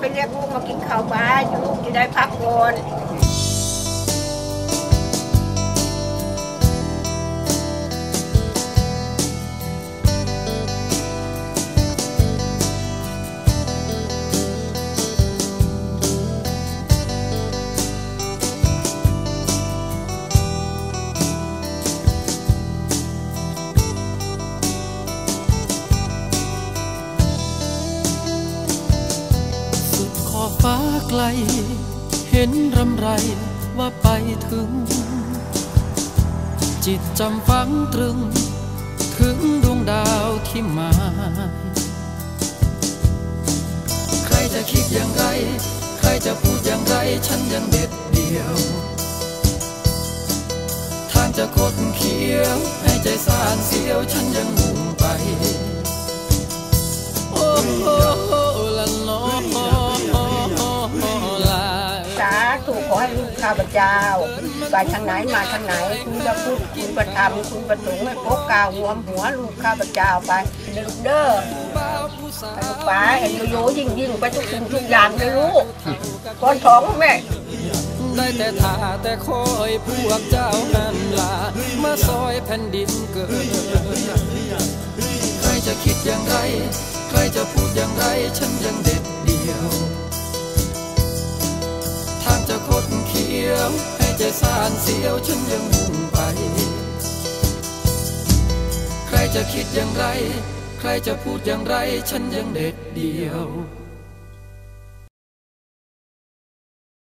ไปเรียกลูกมากินข้าวไปลูกจะได้พักผ่อน ไกล เห็นรำไรว่าไปถึง จิตจำฝังตรึง ถึงดวงดาวที่หมายใครจะคิดอย่างไร ใครจะพูดอย่างไร ฉันยังเด็ดเดียว ทางจะคดเคี้ยว ขอให้ลูกข้าพเจ้าไปทางไหนมาทางไหน คุณจะพูดคุณประทำคุณประสงค์ให้พบกาวหัวหัวลูกข้าพเจ้าไปเด้อเด้อไปไอ้โยโยยิ่งยิ่งไปทุกสิ่งทุกอย่างเลยลูกก้อนท้องแม่ได้แต่ท่าแต่คอยพวกเจ้านั้นลามาซอยแผ่นดินเกิด ใครจะคิดอย่างไร ใครจะพูดอย่างไรฉัน ยวให้ใจสานเสียวฉันยังมุ่งไป ใครจะคิดอย่างไร ใครจะพูดอย่างไร ฉันยังเด็ดเดียว